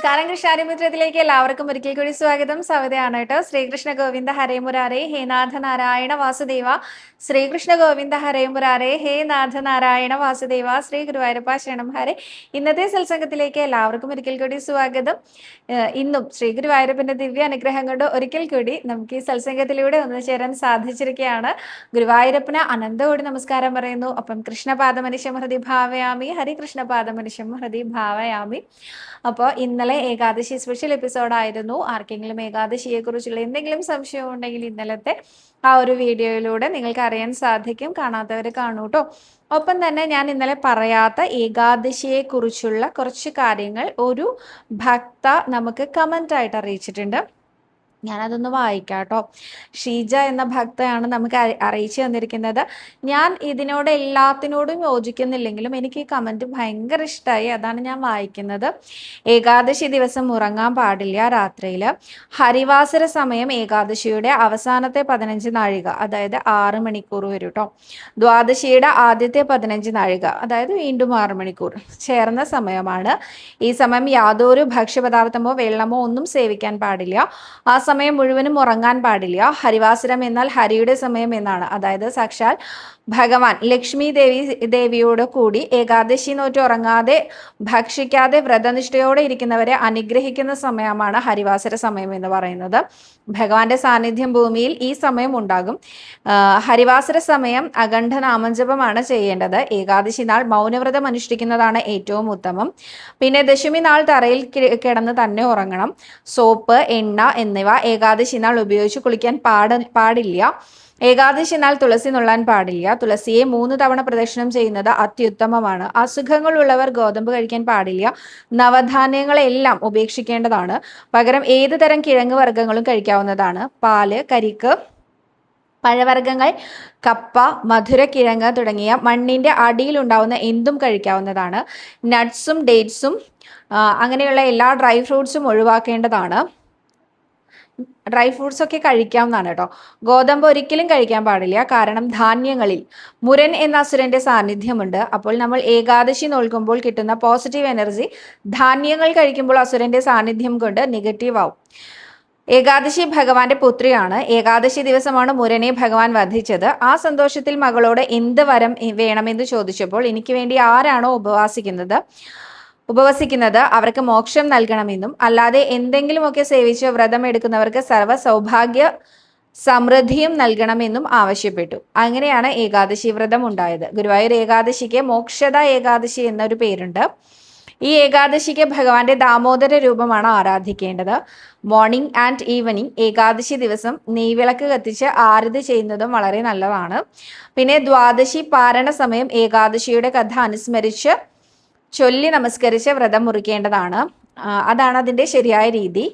നമസ്കാരം. കൃഷ്ണാരിമിത്രത്തിലേക്ക് എല്ലാവർക്കും ഒരിക്കൽ കൂടി സ്വാഗതം. സവിതയാണ് കേട്ടോ. ശ്രീകൃഷ്ണ ഗോവിന്ദ ഹരേ മുരാരേ ഹേ നാഥ നാരായണ വാസുദേവ. ശ്രീകൃഷ്ണ ഗോവിന്ദ ഹരേ മുരാരേ ഹേ നാഥ നാരായണ വാസുദേവ. ശ്രീ ഗുരുവായൂരപ്പ ശരണം ഹരേ. ഇന്നത്തെ സത്സംഗത്തിലേക്ക് എല്ലാവർക്കും ഒരിക്കൽ കൂടി സ്വാഗതം. ഇന്നും ശ്രീ ഗുരുവായൂരപ്പന്റെ ദിവ്യ അനുഗ്രഹം കൊണ്ട് ഒരിക്കൽ കൂടി നമുക്ക് ഈ സത്സംഗത്തിലൂടെ ഒന്ന് ചേരാൻ സാധിച്ചിരിക്കുകയാണ്. ഗുരുവായൂരപ്പന് അനന്തകോടി നമസ്കാരം പറയുന്നു. അപ്പം കൃഷ്ണപാദമനുഷ്യം ഹൃദി ഭാവയാമി ഹരി ഹൃതി ഭാവയാമി. അപ്പോൾ ഇന്നലെ ഏകാദശി സ്പെഷ്യൽ എപ്പിസോഡ് ആയിരുന്നു. ആർക്കെങ്കിലും ഏകാദശിയെ കുറിച്ചുള്ള എന്തെങ്കിലും സംശയം ഉണ്ടെങ്കിൽ ഇന്നലത്തെ ആ ഒരു വീഡിയോയിലൂടെ നിങ്ങൾക്ക് അറിയാൻ സാധിക്കും. കാണാത്തവർ കാണൂ കേട്ടോ ഒപ്പം തന്നെ ഞാൻ ഇന്നലെ പറയാത്ത ഏകാദശിയെ കുറിച്ചുള്ള കുറച്ച് കാര്യങ്ങൾ ഒരു ഭക്ത നമുക്ക് കമന്റ് ആയിട്ട് അറിയിച്ചിട്ടുണ്ട്. ഞാനതൊന്ന് വായിക്കാട്ടോ. ഷീജ എന്ന ഭക്തയാണ് നമുക്ക് അറി- അറിയിച്ചു തന്നിരിക്കുന്നത്. ഞാൻ ഇതിനോട് എല്ലാത്തിനോടും യോജിക്കുന്നില്ലെങ്കിലും എനിക്ക് ഈ കമന്റ് ഭയങ്കര ഇഷ്ടമായി അതാണ് ഞാൻ വായിക്കുന്നത്. ഏകാദശി ദിവസം ഉറങ്ങാൻ പാടില്ല രാത്രിയിൽ ഹരിവാസര സമയം ഏകാദശിയുടെ അവസാനത്തെ പതിനഞ്ച് നാഴിക അതായത് ആറ് മണിക്കൂർ വരും കേട്ടോ ദ്വാദശിയുടെ ആദ്യത്തെ പതിനഞ്ച് നാഴിക അതായത് വീണ്ടും ആറ് മണിക്കൂർ ചേർന്ന സമയമാണ്. ഈ സമയം യാതൊരു ഭക്ഷ്യപദാർത്ഥമോ വെള്ളമോ ഒന്നും സേവിക്കാൻ പാടില്ല. ആ സമയം മുഴുവനും ഉറങ്ങാൻ പാടില്ല. ഹരിവാസുരം എന്നാൽ ഹരിയുടെ സമയം എന്നാണ്. അതായത് സാക്ഷാൽ ഭഗവാൻ ലക്ഷ്മി ദേവി ദേവിയോട് കൂടി ഏകാദശി നോറ്റ് ഉറങ്ങാതെ ഭക്ഷിക്കാതെ വ്രതനിഷ്ഠയോടെ ഇരിക്കുന്നവരെ അനുഗ്രഹിക്കുന്ന സമയമാണ് ഹരിവാസര സമയം എന്ന് പറയുന്നത്. ഭഗവാന്റെ സാന്നിധ്യം ഭൂമിയിൽ ഈ സമയം ഉണ്ടാകും. ഹരിവാസര സമയം അഖണ്ഡ നാമജപമാണ് ചെയ്യേണ്ടത്. ഏകാദശി നാൾ മൗനവ്രതം അനുഷ്ഠിക്കുന്നതാണ് ഏറ്റവും ഉത്തമം. പിന്നെ ദശമി നാൾ തറയിൽ കിടന്ന് തന്നെ ഉറങ്ങണം. സോപ്പ് എണ്ണ എന്നിവ ഏകാദശി നാൾ ഉപയോഗിച്ച് കുളിക്കാൻ പാട പാടില്ല. ഏകാദശി നാൾ തുളസി നുള്ളാൻ പാടില്ല. തുളസിയെ മൂന്ന് തവണ പ്രദക്ഷിണം ചെയ്യുന്നത് അത്യുത്തമമാണ്. അസുഖങ്ങളുള്ളവർ ഗോതമ്പ് കഴിക്കാൻ പാടില്ല. നവധാന്യങ്ങളെല്ലാം ഉപേക്ഷിക്കേണ്ടതാണ്. പകരം ഏത് തരം കിഴങ്ങ് വർഗങ്ങളും കഴിക്കാവുന്നതാണ്. പാൽ കരിക്ക് പഴവർഗങ്ങൾ കപ്പ മധുരക്കിഴങ്ങ് തുടങ്ങിയ മണ്ണിന്റെ അടിയിലുണ്ടാവുന്ന എന്തും കഴിക്കാവുന്നതാണ്. നട്ട്സും ഡേറ്റ്സും അങ്ങനെയുള്ള എല്ലാ ഡ്രൈ ഫ്രൂട്ട്സും ഒഴിവാക്കേണ്ടതാണ്. ഡ്രൈ ഫ്രൂട്ട്സ് ഒക്കെ കഴിക്കാവുന്നതാണ് കേട്ടോ. ഗോതമ്പ് ഒരിക്കലും കഴിക്കാൻ പാടില്ല. കാരണം ധാന്യങ്ങളിൽ മുരൻ എന്ന അസുരന്റെ സാന്നിധ്യമുണ്ട്. അപ്പോൾ നമ്മൾ ഏകാദശി നോൽക്കുമ്പോൾ കിട്ടുന്ന പോസിറ്റീവ് എനർജി ധാന്യങ്ങൾ കഴിക്കുമ്പോൾ അസുരന്റെ സാന്നിധ്യം കൊണ്ട് നെഗറ്റീവ് ആവും. ഏകാദശി ഭഗവാന്റെ പുത്രിയാണ്. ഏകാദശി ദിവസമാണ് മുരനെ ഭഗവാൻ വധിച്ചത്. ആ സന്തോഷത്തിൽ മകളോട് എന്ത് വരം വേണമെന്ന് ചോദിച്ചപ്പോൾ എനിക്ക് വേണ്ടി ആരാണോ ഉപവാസിക്കുന്നത്? ഉപവസിക്കുന്നത് അവർക്ക് മോക്ഷം നൽകണമെന്നും അല്ലാതെ എന്തെങ്കിലുമൊക്കെ സേവിച്ച് വ്രതം എടുക്കുന്നവർക്ക് സർവ സൗഭാഗ്യ സമൃദ്ധിയും നൽകണമെന്നും ആവശ്യപ്പെട്ടു. അങ്ങനെയാണ് ഏകാദശി വ്രതം ഉണ്ടായത്. ഗുരുവായൂർ ഏകാദശിക്ക് മോക്ഷത ഏകാദശി എന്നൊരു പേരുണ്ട്. ഈ ഏകാദശിക്ക് ഭഗവാന്റെ ദാമോദര രൂപമാണ് ആരാധിക്കേണ്ടത്. മോർണിംഗ് ആൻഡ് ഈവനിങ് ഏകാദശി ദിവസം നെയ്വിളക്ക് കത്തിച്ച് ആരതി ചെയ്യുന്നതും വളരെ നല്ലതാണ്. പിന്നെ ദ്വാദശി പാരണ സമയം ഏകാദശിയുടെ കഥ അനുസ്മരിച്ച് ചൊല്ലി നമസ്കരിച്ച് വ്രതം മുറിക്കേണ്ടതാണ്. അതാണ് അതിന്റെ ശരിയായ രീതി.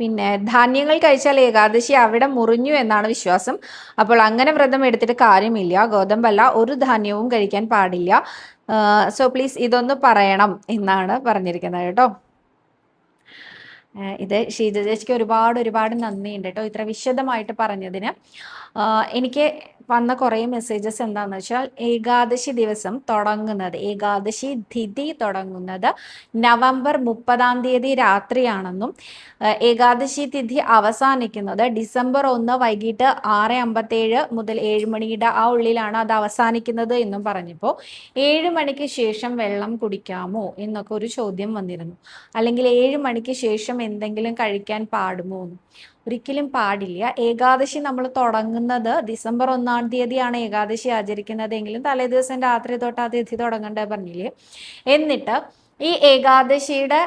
പിന്നെ ധാന്യങ്ങൾ കഴിച്ചാൽ ഏകാദശി അവിടെ മുറിഞ്ഞു എന്നാണ് വിശ്വാസം. അപ്പോൾ അങ്ങനെ വ്രതം എടുത്തിട്ട് കാര്യമില്ല. ഗോതമ്പല്ല ഒരു ധാന്യവും കഴിക്കാൻ പാടില്ല. സോ പ്ലീസ് ഇതൊന്ന് പറയണം എന്നാണ് പറഞ്ഞിരിക്കുന്നത് കേട്ടോ. ഇത് ഷീജ ചേച്ചിക്ക് ഒരുപാട് ഒരുപാട് നന്ദിയുണ്ട് കേട്ടോ ഇത്ര വിശദമായിട്ട് പറഞ്ഞതിന്. എനിക്ക് വന്ന കുറേ മെസ്സേജസ് എന്താണെന്ന് വെച്ചാൽ ഏകാദശി ദിവസം തുടങ്ങുന്നത്. ഏകാദശി തിഥി തുടങ്ങുന്നത് നവംബർ മുപ്പതാം തീയതി രാത്രിയാണെന്നും ഏകാദശി തിഥി അവസാനിക്കുന്നത് ഡിസംബർ ഒന്ന് വൈകിട്ട് ആറ് അമ്പത്തേഴ് മുതൽ ഏഴ് മണിയുടെ ആ ഉള്ളിലാണ് അത് അവസാനിക്കുന്നത് എന്നും പറഞ്ഞപ്പോൾ ഏഴ് മണിക്ക് ശേഷം വെള്ളം കുടിക്കാമോ എന്നൊക്കെ ഒരു ചോദ്യം വന്നിരുന്നു. അല്ലെങ്കിൽ ഏഴ് മണിക്ക് ശേഷം എന്തെങ്കിലും കഴിക്കാൻ പാടുമോ എന്ന്. ഒരിക്കലും പാടില്ല. ഏകാദശി നമ്മൾ തുടങ്ങുന്നത് ഡിസംബർ ഒന്നാം തീയതിയാണ് ഏകാദശി ആചരിക്കുന്നതെങ്കിലും തലേ ദിവസം രാത്രി തൊട്ട് ആ തിഥി തുടങ്ങണ്ടേ പറഞ്ഞില്ലേ? എന്നിട്ട് ഈ ഏകാദശിയുടെ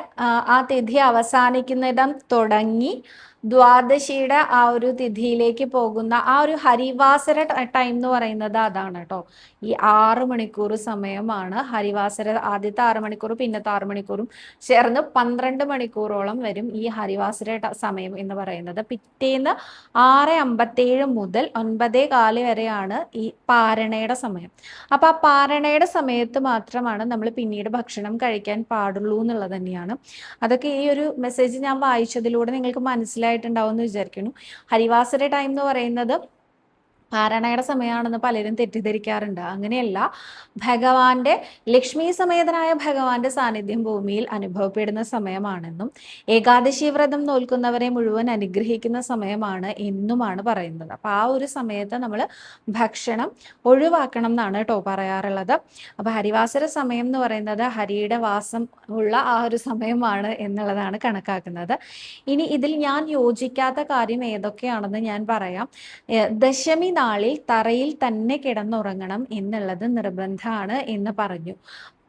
ആ തിഥി അവസാനിക്കുന്നിടം തുടങ്ങി ദ്വാദശിയുടെ ആ ഒരു തിഥിയിലേക്ക് പോകുന്ന ആ ഒരു ഹരിവാസര ടൈം എന്ന് പറയുന്നത് അതാണ് കേട്ടോ. ഈ ആറ് മണിക്കൂർ സമയമാണ് ഹരിവാസര ആദ്യത്തെ ആറ് മണിക്കൂർ പിന്നത്തെ ആറ് മണിക്കൂറും ചേർന്ന് പന്ത്രണ്ട് മണിക്കൂറോളം വരും ഈ ഹരിവാസര സമയം എന്ന് പറയുന്നത്. പിറ്റേന്ന് ആറ് അമ്പത്തേഴ് മുതൽ ഒൻപതേ കാൽ വരെയാണ് ഈ പാരണയുടെ സമയം. അപ്പോൾ ആ പാരണയുടെ സമയത്ത് മാത്രമാണ് നമ്മൾ പിന്നീട് ഭക്ഷണം കഴിക്കാൻ പാടുള്ളൂ എന്നുള്ളത് തന്നെയാണ്. അതൊക്കെ ഈ ഒരു മെസ്സേജ് ഞാൻ വായിച്ചതിലൂടെ നിങ്ങൾക്ക് മനസ്സിലായിട്ടുണ്ടാവും എന്ന് വിചാരിക്കുന്നു. ഹരിവാസര ടൈം എന്ന് പറയുന്നത് പാരായണയുടെ സമയമാണെന്ന് പലരും തെറ്റിദ്ധരിക്കാറുണ്ട്. അങ്ങനെയല്ല ഭഗവാന്റെ ലക്ഷ്മി സമേതനായ ഭഗവാന്റെ സാന്നിധ്യം ഭൂമിയിൽ അനുഭവപ്പെടുന്ന സമയമാണെന്നും ഏകാദശി വ്രതം നോൽക്കുന്നവരെ മുഴുവൻ അനുഗ്രഹിക്കുന്ന സമയമാണ് എന്നുമാണ് പറയുന്നത്. അപ്പോൾ ആ ഒരു സമയത്ത് നമ്മൾ ഭക്ഷണം ഒഴിവാക്കണം എന്നാണ് കേട്ടോ പറയാറുള്ളത്. അപ്പോൾ ഹരിവാസര സമയം എന്ന് പറയുന്നത് ഹരിയുടെ വാസം ഉള്ള ആ ഒരു സമയമാണ് എന്നുള്ളതാണ് കണക്കാക്കുന്നത്. ഇനി ഇതിൽ ഞാൻ യോജിക്കാത്ത കാര്യം ഏതൊക്കെയാണെന്ന് ഞാൻ പറയാം. ദശമി നാളിൽ തറയിൽ തന്നെ കിടന്നുറങ്ങണം എന്നുള്ളത് നിർബന്ധമാണ് എന്ന് പറഞ്ഞു.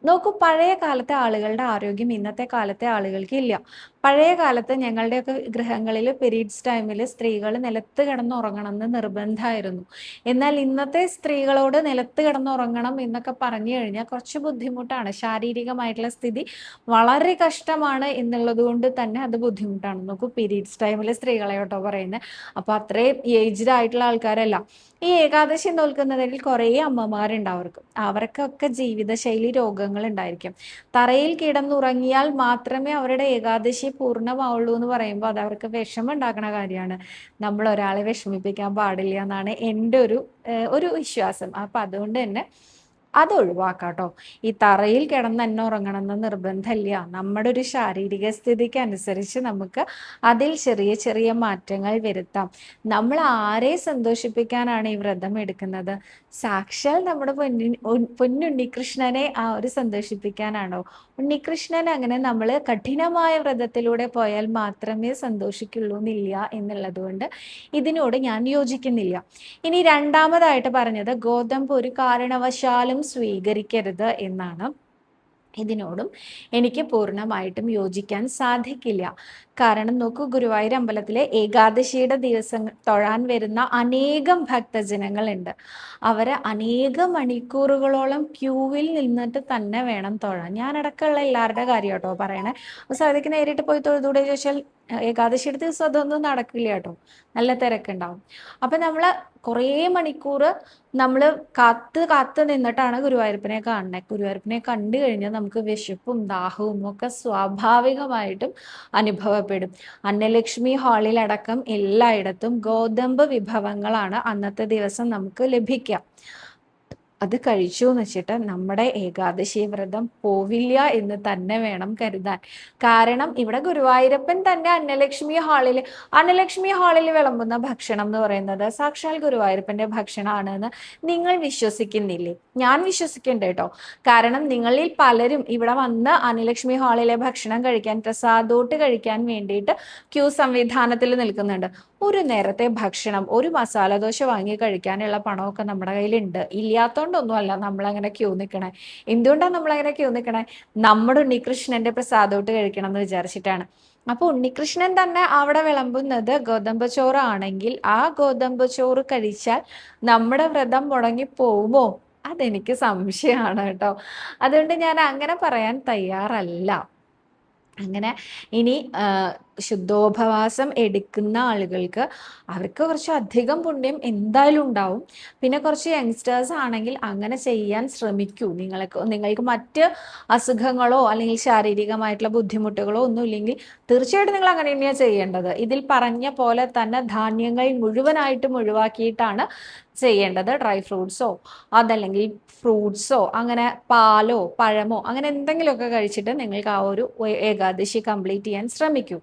നോക്കൂ പഴയ കാലത്തെ ആളുകളുടെ ആരോഗ്യം ഇന്നത്തെ കാലത്തെ ആളുകൾക്ക് ഇല്ല. പഴയ കാലത്ത് ഞങ്ങളുടെയൊക്കെ ഗൃഹങ്ങളിൽ പീരീഡ്സ് ടൈമിൽ സ്ത്രീകൾ നിലത്ത് കിടന്നുറങ്ങണം എന്ന് നിർബന്ധമായിരുന്നു. എന്നാൽ ഇന്നത്തെ സ്ത്രീകളോട് നിലത്ത് കിടന്നുറങ്ങണം എന്നൊക്കെ പറഞ്ഞു കഴിഞ്ഞാൽ കുറച്ച് ബുദ്ധിമുട്ടാണ്. ശാരീരികമായിട്ടുള്ള സ്ഥിതി വളരെ കഷ്ടമാണ് എന്നുള്ളത് കൊണ്ട് തന്നെ അത് ബുദ്ധിമുട്ടാണ്. നോക്കൂ പീരീഡ്സ് ടൈമിൽ സ്ത്രീകളെ കേട്ടോ പറയുന്നത് അപ്പോൾ അത്രയും ഏജ്ഡ് ആയിട്ടുള്ള ആൾക്കാരല്ല. ഈ ഏകാദശി നോൽക്കുന്നതിൽ കുറേ അമ്മമാരുണ്ട് അവർക്ക്. അവർക്കൊക്കെ ജീവിതശൈലി രോഗങ്ങൾ ഉണ്ടായിരിക്കും. തറയിൽ കിടന്നുറങ്ങിയാൽ മാത്രമേ അവരുടെ ഏകാദശി പൂർണമാവുള്ളൂ എന്ന് പറയുമ്പോൾ അത് അവർക്ക് വിഷമം ഉണ്ടാക്കുന്ന കാര്യമാണ്. നമ്മൾ ഒരാളെ വിഷമിപ്പിക്കാൻ പാടില്ല എന്നാണ് എന്റെ ഒരു ഒരു വിശ്വാസം. അപ്പം അതുകൊണ്ട് തന്നെ അത് ഒഴിവാക്കാട്ടോ ഈ തറയിൽ കിടന്ന് തന്നെ ഉറങ്ങണമെന്ന് നിർബന്ധമില്ല. നമ്മുടെ ഒരു ശാരീരിക സ്ഥിതിക്ക് അനുസരിച്ച് നമുക്ക് അതിൽ ചെറിയ ചെറിയ മാറ്റങ്ങൾ വരുത്താം. നമ്മൾ ആരെ സന്തോഷിപ്പിക്കാനാണ് ഈ വ്രതം എടുക്കുന്നത്? സാക്ഷാൽ നമ്മുടെ പൊന്നു പൊന്നുണ്ണികൃഷ്ണനെ ആ ഒരു സന്തോഷിപ്പിക്കാനാണോ? ഉണ്ണികൃഷ്ണൻ അങ്ങനെ നമ്മൾ കഠിനമായ വ്രതത്തിലൂടെ പോയാൽ മാത്രമേ സന്തോഷിക്കുള്ളൂ എന്നില്ല എന്നുള്ളതുകൊണ്ട് ഇതിനോട് ഞാൻ യോജിക്കുന്നില്ല. ഇനി രണ്ടാമതായിട്ട് പറഞ്ഞത് ഗോതമ്പ് ഒരു കാരണവശാലും സ്വീകരിക്കരുത് എന്നാണ്. ഇതിനോടും എനിക്ക് പൂർണമായിട്ടും യോജിക്കാൻ സാധിക്കില്ല. കാരണം നോക്കൂ ഗുരുവായൂർ അമ്പലത്തിലെ ഏകാദശിയുടെ ദിവസം തൊഴാൻ വരുന്ന അനേകം ഭക്തജനങ്ങളുണ്ട്. അവരെ അനേക മണിക്കൂറുകളോളം ക്യൂവിൽ നിന്നിട്ട് തന്നെ വേണം തൊഴാൻ. ഞാനടക്കമുള്ള എല്ലാവരുടെ കാര്യം കേട്ടോ പറയണേ. സാധിക്ക് നേരിട്ട് പോയി തൊഴുതൂടെ ചോദിച്ചാൽ ഏകാദശിയുടെ ദിവസം അതൊന്നും നടക്കില്ല കേട്ടോ. നല്ല തിരക്കുണ്ടാവും. അപ്പൊ നമ്മൾ കുറേ മണിക്കൂർ നമ്മൾ കാത്ത് കാത്ത് നിന്നിട്ടാണ് ഗുരുവായൂരപ്പനെ കാണുന്നത് ഗുരുവായൂരപ്പനെ കണ്ടു കഴിഞ്ഞാൽ നമുക്ക് വിശപ്പും ദാഹവും ഒക്കെ സ്വാഭാവികമായിട്ടും അനുഭവപ്പെടും. അന്നലക്ഷ്മി ഹാളിലടക്കം എല്ലായിടത്തും ഗോതമ്പ് വിഭവങ്ങളാണ് അന്നത്തെ ദിവസം നമുക്ക് ലഭിക്കുക അത് കഴിച്ചു എന്ന് വെച്ചിട്ട് നമ്മുടെ ഏകാദശി വ്രതം പോവില്ല എന്ന് തന്നെ വേണം കരുതാൻ. കാരണം ഇവിടെ ഗുരുവായൂരപ്പൻ തന്നെ അന്നലക്ഷ്മി ഹാളിൽ അന്നലക്ഷ്മി ഹാളിൽ വിളമ്പുന്ന ഭക്ഷണം എന്ന് പറയുന്നത് സാക്ഷാൽ ഗുരുവായൂരപ്പന്റെ ഭക്ഷണമാണ് എന്ന് നിങ്ങൾ വിശ്വസിക്കുന്നില്ലേ? ഞാൻ വിശ്വസിക്കണ്ട കേട്ടോ. കാരണം നിങ്ങളിൽ പലരും ഇവിടെ വന്ന് അന്നലക്ഷ്മി ഹാളിലെ ഭക്ഷണം കഴിക്കാൻ പ്രസാദോട്ട് കഴിക്കാൻ വേണ്ടിയിട്ട് ക്യൂ സംവിധാനത്തിൽ നിൽക്കുന്നുണ്ട്. ഒരു നേരത്തെ ഭക്ഷണം ഒരു മസാല ദോശ വാങ്ങി കഴിക്കാനുള്ള പണമൊക്കെ നമ്മുടെ കയ്യിലുണ്ട്. ഇല്ലാത്തോണ്ടൊന്നുമല്ല നമ്മളങ്ങനെ ക്യൂ നിൽക്കണേ എന്തുകൊണ്ടാണ് നമ്മളങ്ങനെ ക്യൂ നിൽക്കണേ നമ്മുടെ ഉണ്ണികൃഷ്ണന്റെ പ്രസാദോട്ട് കഴിക്കണം എന്ന് വിചാരിച്ചിട്ടാണ്. അപ്പോൾ ഉണ്ണികൃഷ്ണൻ തന്നെ അവിടെ വിളമ്പുന്നത് ഗോതമ്പ് ചോറാണെങ്കിൽ ആ ഗോതമ്പ് ചോറ് കഴിച്ചാൽ നമ്മുടെ വ്രതം മുടങ്ങി പോകുമോ അതെനിക്ക് സംശയമാണ് കേട്ടോ. അതുകൊണ്ട് ഞാൻ അങ്ങനെ പറയാൻ തയ്യാറല്ല. അങ്ങനെ ഇനി ശുദ്ധോപവാസം എടുക്കുന്ന ആളുകൾക്ക് അവർക്ക് കുറച്ച് അധികം പുണ്യം എന്തായാലും ഉണ്ടാവും. പിന്നെ കുറച്ച് യങ്സ്റ്റേഴ്സ് ആണെങ്കിൽ അങ്ങനെ ചെയ്യാൻ ശ്രമിക്കൂ. നിങ്ങൾക്ക് നിങ്ങൾക്ക് മറ്റ് അസുഖങ്ങളോ അല്ലെങ്കിൽ ശാരീരികമായിട്ടുള്ള ബുദ്ധിമുട്ടുകളോ ഒന്നും ഇല്ലെങ്കിൽ തീർച്ചയായിട്ടും നിങ്ങൾ അങ്ങനെ തന്നെയാണ് ചെയ്യേണ്ടത്. ഇതിൽ പറഞ്ഞ പോലെ തന്നെ ധാന്യങ്ങൾ മുഴുവനായിട്ടും ഒഴിവാക്കിയിട്ടാണ് ചെയ്യേണ്ടത് ഡ്രൈ ഫ്രൂട്ട്സോ അതല്ലെങ്കിൽ ഫ്രൂട്ട്സോ അങ്ങനെ പാലോ പഴമോ അങ്ങനെ എന്തെങ്കിലുമൊക്കെ കഴിച്ചിട്ട് നിങ്ങൾക്ക് ആ ഒരു ഏകാദശി കംപ്ലീറ്റ് ചെയ്യാൻ ശ്രമിക്കൂ.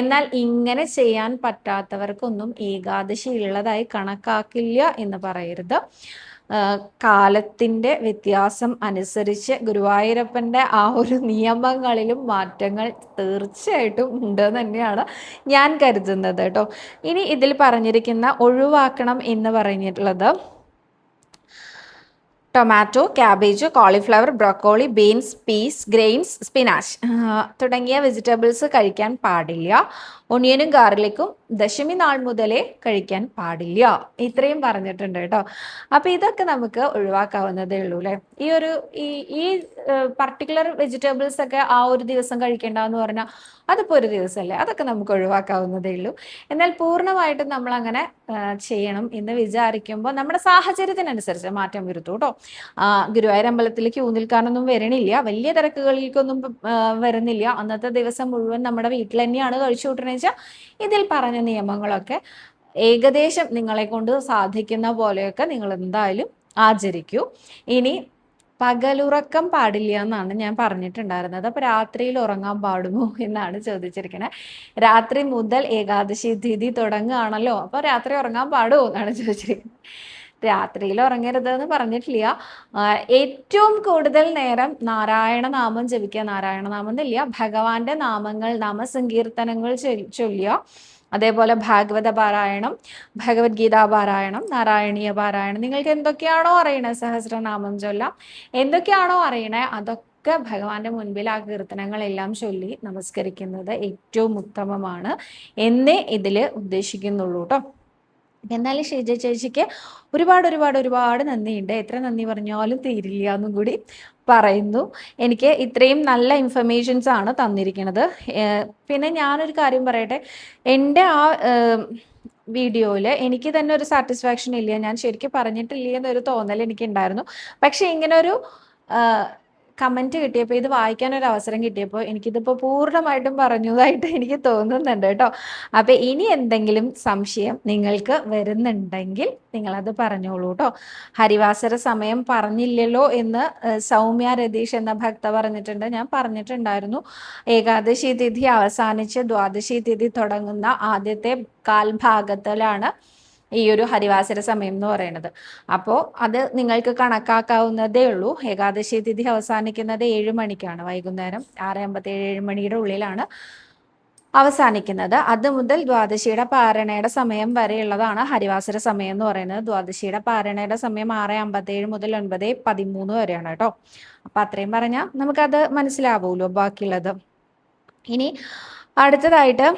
എന്നാൽ ഇങ്ങനെ ചെയ്യാൻ പറ്റാത്തവർക്കൊന്നും ഏകാദശി ഉള്ളതായി കണക്കാക്കില്ല എന്ന് പറയരുത്. കാലത്തിന്റെ വ്യത്യാസം അനുസരിച്ച് ഗുരുവായൂരപ്പന്റെ ആ ഒരു നിയമങ്ങളിലും മാറ്റങ്ങൾ തീർച്ചയായിട്ടും ഉണ്ട് തന്നെയാണ് ഞാൻ കരുതുന്നത് കേട്ടോ. ഇനി ഇതിൽ പറഞ്ഞിരിക്കുന്ന ഒഴിവാക്കണം എന്ന് പറഞ്ഞിട്ടുള്ളത് tomato cabbage cauliflower broccoli beans peas grains spinach. തുടങ്ങിയ വെജിറ്റബിൾസ് കഴിക്കാൻ പാടില്ല. ഒണിയനും ഗാർലിക്കും ദശമി നാൾ മുതലേ കഴിക്കാൻ പാടില്ല. ഇത്രയും പറഞ്ഞിട്ടുണ്ട് കേട്ടോ. അപ്പൊ ഇതൊക്കെ നമുക്ക് ഒഴിവാക്കാവുന്നതേ ഉള്ളൂ അല്ലെ? ഈ ഒരു ഈ ഈ പർട്ടിക്കുലർ വെജിറ്റബിൾസ് ഒക്കെ ആ ഒരു ദിവസം കഴിക്കേണ്ടെന്ന് പറഞ്ഞാൽ അതിപ്പോ ഒരു ദിവസമല്ലേ അതൊക്കെ നമുക്ക് ഒഴിവാക്കാവുന്നതേ ഉള്ളൂ. എന്നാൽ പൂർണമായിട്ടും നമ്മൾ അങ്ങനെ ചെയ്യണം എന്ന് വിചാരിക്കുമ്പോൾ നമ്മുടെ സാഹചര്യത്തിനനുസരിച്ച് മാറ്റം വരുത്തൂ കേട്ടോ. ഗുരുവായൂർ അമ്പലത്തിൽ ക്യൂ നിൽക്കാനൊന്നും വരണില്ല. വലിയ തിരക്കുകളിലേക്കൊന്നും വരുന്നില്ല. അന്നത്തെ ദിവസം മുഴുവൻ നമ്മുടെ വീട്ടിൽ തന്നെയാണ് കഴിച്ചു കൂട്ടണേ വെച്ചാൽ ഇതിൽ പറഞ്ഞ നിയമങ്ങളൊക്കെ ഏകദേശം നിങ്ങളെ കൊണ്ട് സാധിക്കുന്ന പോലെയൊക്കെ നിങ്ങൾ എന്തായാലും ആചരിക്കൂ. ഇനി പകലുറക്കം പാടില്ല എന്നാണ് ഞാൻ പറഞ്ഞിട്ടുണ്ടായിരുന്നത്. അപ്പോൾ രാത്രിയിൽ ഉറങ്ങാൻ പാടുമോ എന്നാണ് ചോദിച്ചിരിക്കുന്നത് രാത്രി മുതൽ ഏകാദശി തിഥി തുടങ്ങുകയാണല്ലോ. അപ്പോൾ രാത്രി ഉറങ്ങാൻ പാടുമോ എന്നാണ് ചോദിച്ചിരിക്കുന്നത് രാത്രിയിൽ ഉറങ്ങരുത് എന്ന് പറഞ്ഞിട്ടില്ല ഏറ്റവും കൂടുതൽ നേരം നാരായണ നാമം ജപിക്കുക. നാരായണ നാമം എന്നില്ല ഭഗവാന്റെ നാമങ്ങൾ നാമസങ്കീർത്തനങ്ങൾ ചൊല്ലുക. അതേപോലെ ഭാഗവത പാരായണം ഭഗവത്ഗീത പാരായണം നാരായണീയ പാരായണം. നിങ്ങൾക്ക് എന്തൊക്കെയാണോ അറിയണേ സഹസ്രനാമം ചൊല്ലാം. എന്തൊക്കെയാണോ അറിയണേ? അതൊക്കെ ഭഗവാന്റെ മുൻപിൽ ആ കീർത്തനങ്ങളെല്ലാം ചൊല്ലി നമസ്കരിക്കുന്നത് ഏറ്റവും ഉത്തമമാണ്. എന്നേ ഇതിൽ ഉദ്ദേശിക്കുന്നുള്ളൂ കേട്ടോ എന്നാലും ഷീജ ചേച്ചിക്ക് ഒരുപാട് ഒരുപാട് ഒരുപാട് നന്ദിയുണ്ട്. എത്ര നന്ദി പറഞ്ഞാലും തീരില്ല എന്നും കൂടി പറയുന്നു. എനിക്ക് ഇത്രയും നല്ല ഇൻഫർമേഷൻസ് ആണ് തന്നിരിക്കുന്നത്. പിന്നെ ഞാനൊരു കാര്യം പറയട്ടെ? എന്റെ ആ വീഡിയോയിൽ എനിക്ക് തന്നെ ഒരു സാറ്റിസ്ഫാക്ഷൻ ഇല്ല. ഞാൻ ശരിക്കും പറഞ്ഞിട്ടില്ല എന്നൊരു തോന്നൽ എനിക്കുണ്ടായിരുന്നു. പക്ഷേ ഇങ്ങനെ ഒരു കമന്റ് കിട്ടിയപ്പോൾ ഇത് വായിക്കാൻ ഒരു അവസരം കിട്ടിയപ്പോൾ എനിക്കിതിപ്പോൾ പൂർണമായിട്ടും പറഞ്ഞതായിട്ട് എനിക്ക് തോന്നുന്നുണ്ട് കേട്ടോ. അപ്പോൾ ഇനി എന്തെങ്കിലും സംശയം നിങ്ങൾക്ക് വരുന്നുണ്ടെങ്കിൽ നിങ്ങളത് പറഞ്ഞോളൂ കേട്ടോ. ഹരിവാസര സമയം പറഞ്ഞില്ലല്ലോ എന്ന് സൗമ്യ രതീഷ് എന്ന ഭക്ത പറഞ്ഞിട്ടുണ്ട്. ഞാൻ പറഞ്ഞിട്ടുണ്ടായിരുന്നു. ഏകാദശി തിഥി അവസാനിച്ച് ദ്വാദശി തിഥി തുടങ്ങുന്ന ആദ്യത്തെ കാൽഭാഗത്തിലാണ് ഈ ഒരു ഹരിവാസര സമയം എന്ന് പറയുന്നത്. അപ്പോൾ അത് നിങ്ങൾക്ക് കണക്കാക്കാവുന്നതേ ഉള്ളൂ. ഏകാദശി തിഥി അവസാനിക്കുന്നത് ഏഴ് മണിക്കാണ്. വൈകുന്നേരം ആറ് അമ്പത്തേഴ് ഏഴ് മണിയുടെ ഉള്ളിലാണ് അവസാനിക്കുന്നത്. അത് മുതൽ ദ്വാദശിയുടെ പാരണയുടെ സമയം വരെയുള്ളതാണ് ഹരിവാസര സമയം എന്ന് പറയുന്നത്. ദ്വാദശിയുടെ പാരണയുടെ സമയം ആറ് അമ്പത്തേഴ് മുതൽ ഒൻപത് പതിമൂന്ന് വരെയാണ് കേട്ടോ. അപ്പം അത്രയും പറഞ്ഞാൽ നമുക്കത് മനസ്സിലാവുമല്ലോ ബാക്കിയുള്ളത്. ഇനി അടുത്തതായിട്ട്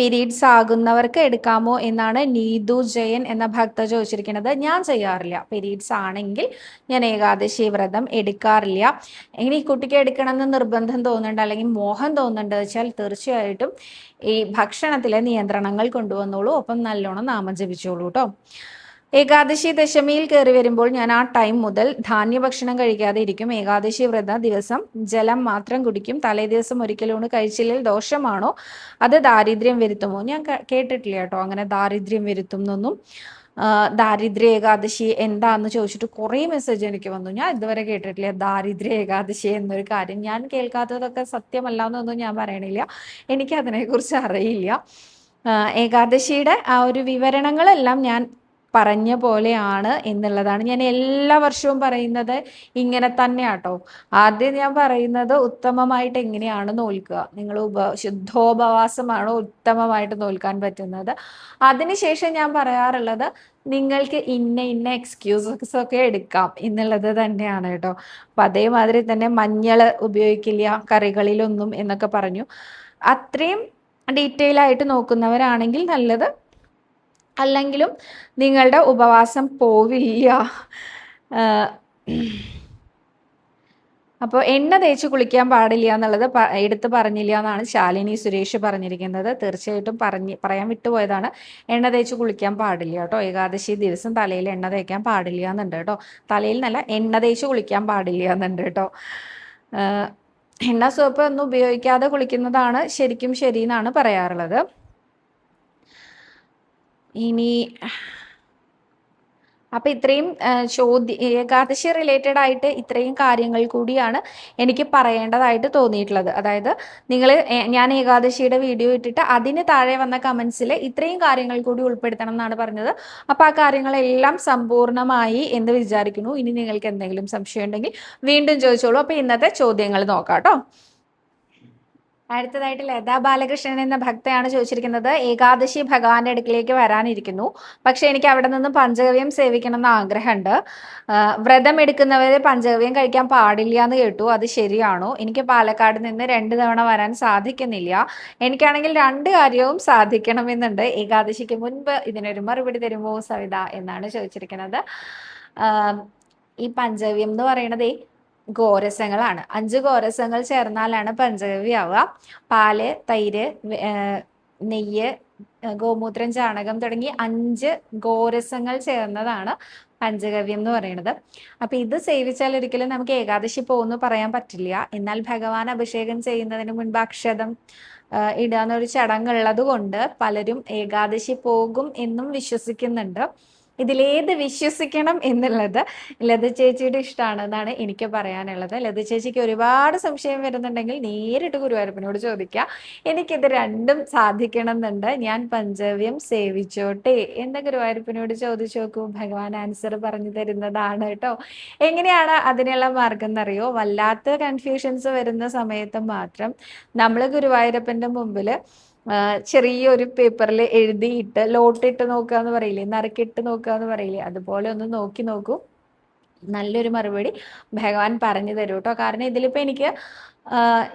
പീരീഡ്സ് ആകുന്നവർക്ക് എടുക്കാമോ എന്നാണ് നീതു ജയൻ എന്ന ഭക്ത ചോദിച്ചിരിക്കുന്നത്. ഞാൻ ചെയ്യാറില്ല. പീരീഡ്സ് ആണെങ്കിൽ ഞാൻ ഏകാദശി വ്രതം എടുക്കാറില്ല. ഇനി കുട്ടിക്ക് എടുക്കണമെന്ന് നിർബന്ധം തോന്നുന്നുണ്ട് അല്ലെങ്കിൽ മോഹം തോന്നുന്നുണ്ട് വെച്ചാൽ തീർച്ചയായിട്ടും ഈ ഭക്ഷണത്തിലെ നിയന്ത്രണങ്ങൾ കൊണ്ടുവന്നോളൂ. ഒപ്പം നല്ലോണം നാമം ജപിച്ചോളൂ കേട്ടോ ഏകാദശി ദശമിയിൽ കയറി വരുമ്പോൾ ഞാൻ ആ ടൈം മുതൽ ധാന്യഭക്ഷണം കഴിക്കാതെ ഇരിക്കും. ഏകാദശി വ്രത ദിവസം ജലം മാത്രം കുടിക്കും. തലേ ദിവസം ഒരിക്കലും കഴിച്ചില്ലെങ്കിൽ ദോഷമാണോ? അത് ദാരിദ്ര്യം വരുത്തുമോ? ഞാൻ കേട്ടിട്ടില്ല കേട്ടോ. അങ്ങനെ ദാരിദ്ര്യം വരുത്തും എന്നൊന്നും. ദാരിദ്ര്യ ഏകാദശി എന്താന്ന് ചോദിച്ചിട്ട് കുറേ മെസ്സേജ് എനിക്ക് വന്നു. ഞാൻ ഇതുവരെ കേട്ടിട്ടില്ല. ദാരിദ്ര്യ ഏകാദശി എന്നൊരു കാര്യം. ഞാൻ കേൾക്കാത്തതൊക്കെ സത്യമല്ല എന്നൊന്നും ഞാൻ പറയണില്ല. എനിക്ക് അതിനെക്കുറിച്ച് അറിയില്ല ഏകാദശിയുടെ ആ ഒരു വിവരണങ്ങളെല്ലാം ഞാൻ പറഞ്ഞ പോലെയാണ് എന്നുള്ളതാണ്. ഞാൻ എല്ലാ വർഷവും പറയുന്നത് ഇങ്ങനെ തന്നെയാട്ടോ. ആദ്യം ഞാൻ പറയുന്നത് ഉത്തമമായിട്ട് എങ്ങനെയാണ് നോൽക്കുക? നിങ്ങൾ ഉപ ശുദ്ധോപവാസമാണോ ഉത്തമമായിട്ട് നോൽക്കാൻ പറ്റുന്നത്? അതിനുശേഷം ഞാൻ പറയാറുള്ളത് നിങ്ങൾക്ക് ഇന്ന ഇന്ന എക്സ്ക്യൂസസ് ഒക്കെ എടുക്കാം എന്നുള്ളത് തന്നെയാണ് കേട്ടോ. അപ്പം അതേമാതിരി തന്നെ മഞ്ഞൾ ഉപയോഗിക്കില്ല കറികളിലൊന്നും എന്നൊക്കെ പറഞ്ഞു. അത്രയും ഡീറ്റെയിൽ ആയിട്ട് നോക്കുന്നവരാണെങ്കിൽ നല്ലത് അല്ലെങ്കിലും നിങ്ങളുടെ ഉപവാസം പോവില്ല. അപ്പോൾ എണ്ണ തേച്ച് കുളിക്കാൻ പാടില്ല എന്നുള്ളത് എടുത്ത് പറഞ്ഞില്ല എന്നാണ് ശാലിനി സുരേഷ് പറഞ്ഞിരിക്കുന്നത്. തീർച്ചയായിട്ടും പറഞ്ഞ് പറയാൻ വിട്ടുപോയതാണ്. എണ്ണ തേച്ച് കുളിക്കാൻ പാടില്ല കേട്ടോ. ഏകാദശി ദിവസം തലയിൽ എണ്ണ തേക്കാൻ പാടില്ല എന്നുണ്ട് കേട്ടോ. തലയിൽ നല്ല എണ്ണ തേച്ച് കുളിക്കാൻ പാടില്ല എന്നുണ്ട് കേട്ടോ. എണ്ണ സോപ്പ് ഒന്നും ഉപയോഗിക്കാതെ കുളിക്കുന്നതാണ് ശരിക്കും ശരി എന്നാണ് പറയാറുള്ളത്. ഇനി അപ്പോൾ ഇത്രയും ചോദ്യ ഏകാദശി റിലേറ്റഡ് ആയിട്ട് ഇത്രയും കാര്യങ്ങൾ കൂടിയാണ് എനിക്ക് പറയേണ്ടതായിട്ട് തോന്നിയിട്ടുള്ളത്. അതായത് നിങ്ങൾ ഞാൻ ഏകാദശിയുടെ വീഡിയോ ഇട്ടിട്ട് അതിന് താഴെ വന്ന കമൻസിൽ ഇത്രയും കാര്യങ്ങൾ കൂടി ഉൾപ്പെടുത്തണം എന്നാണ് പറഞ്ഞത്. അപ്പോൾ ആ കാര്യങ്ങളെല്ലാം സമ്പൂർണമായി എന്ന് വിചാരിക്കുന്നു. ഇനി നിങ്ങൾക്ക് എന്തെങ്കിലും സംശയം ഉണ്ടെങ്കിൽ വീണ്ടും ചോദിച്ചോളൂ. അപ്പോൾ ഇന്നത്തെ ചോദ്യങ്ങൾ നോക്കാം കേട്ടോ. അടുത്തതായിട്ട് ലതാ ബാലകൃഷ്ണൻ എന്ന ഭക്തയാണ് ചോദിച്ചിരിക്കുന്നത്. ഏകാദശി ഭഗവാന്റെ അടുക്കിലേക്ക് വരാനിരിക്കുന്നു. പക്ഷെ എനിക്ക് അവിടെ നിന്ന് പഞ്ചഗവ്യം സേവിക്കണം എന്ന് ആഗ്രഹമുണ്ട് വ്രതം എടുക്കുന്നവർ പഞ്ചഗവ്യം കഴിക്കാൻ പാടില്ല എന്ന് കേട്ടു. അത് ശരിയാണോ? എനിക്ക് പാലക്കാട് നിന്ന് രണ്ട് തവണ വരാൻ സാധിക്കുന്നില്ല. എനിക്കാണെങ്കിൽ രണ്ട് കാര്യവും സാധിക്കണമെന്നുണ്ട്. ഏകാദശിക്ക് മുൻപ് ഇതിനൊരു മറുപടി തരുമോ സവിത? എന്നാണ് ചോദിച്ചിരിക്കുന്നത്. ഈ പഞ്ചഗവ്യം എന്ന് പറയണതേ ഗോരസങ്ങളാണ് അഞ്ച് ഗോരസങ്ങൾ ചേർന്നാലാണ് പഞ്ചഗവ്യ ആവുക. പാൽ തൈര് നെയ്യ് ഗോമൂത്രം ചാണകം തുടങ്ങി അഞ്ച് ഗോരസങ്ങൾ ചേർന്നതാണ് പഞ്ചഗവ്യം എന്ന് പറയുന്നത്. അപ്പൊ ഇത് സേവിച്ചാൽ ഒരിക്കലും നമുക്ക് ഏകാദശി പോകുന്നു പറയാൻ പറ്റില്ല. എന്നാൽ ഭഗവാൻ അഭിഷേകം ചെയ്യുന്നതിന് മുൻപ് അക്ഷതം ഇടാന്നൊരു ചടങ്ങുള്ളത് കൊണ്ട് പലരും ഏകാദശി പോകും എന്നും വിശ്വസിക്കുന്നുണ്ട്. ഇതിലേത് വിശ്വസിക്കണം എന്നുള്ളത് ലത ചേച്ചിയുടെ ഇഷ്ടമാണ് എന്നാണ് എനിക്ക് പറയാനുള്ളത്. ലത ചേച്ചിക്ക് ഒരുപാട് സംശയം വരുന്നുണ്ടെങ്കിൽ നേരിട്ട് ഗുരുവായൂരപ്പനോട് ചോദിക്കുക എനിക്കിത് രണ്ടും സാധിക്കണം എന്നുണ്ട് ഞാൻ പഞ്ചവ്യം സേവിച്ചോട്ടെ എന്ന് ഗുരുവായൂരപ്പനോട് ചോദിച്ചു നോക്കൂ ഭഗവാൻ ആൻസർ പറഞ്ഞു തരുന്നതാണ് കേട്ടോ. എങ്ങനെയാണ് അതിനുള്ള മാർഗം എന്നറിയോ? വല്ലാത്ത കൺഫ്യൂഷൻസ് വരുന്ന സമയത്ത് മാത്രം നമ്മൾ ഗുരുവായൂരപ്പന്റെ മുമ്പിൽ ചെറിയൊരു പേപ്പറിൽ എഴുതിയിട്ട് ലോട്ടിട്ട് നോക്കുക എന്ന് പറയില്ലേ നറുക്കിട്ട് നോക്കുക എന്ന് പറയില്ലേ അതുപോലെ ഒന്ന് നോക്കി നോക്കൂ. നല്ലൊരു മറുപടി ഭഗവാൻ പറഞ്ഞു തരൂ കേട്ടോ. കാരണം ഇതിലിപ്പോൾ എനിക്ക്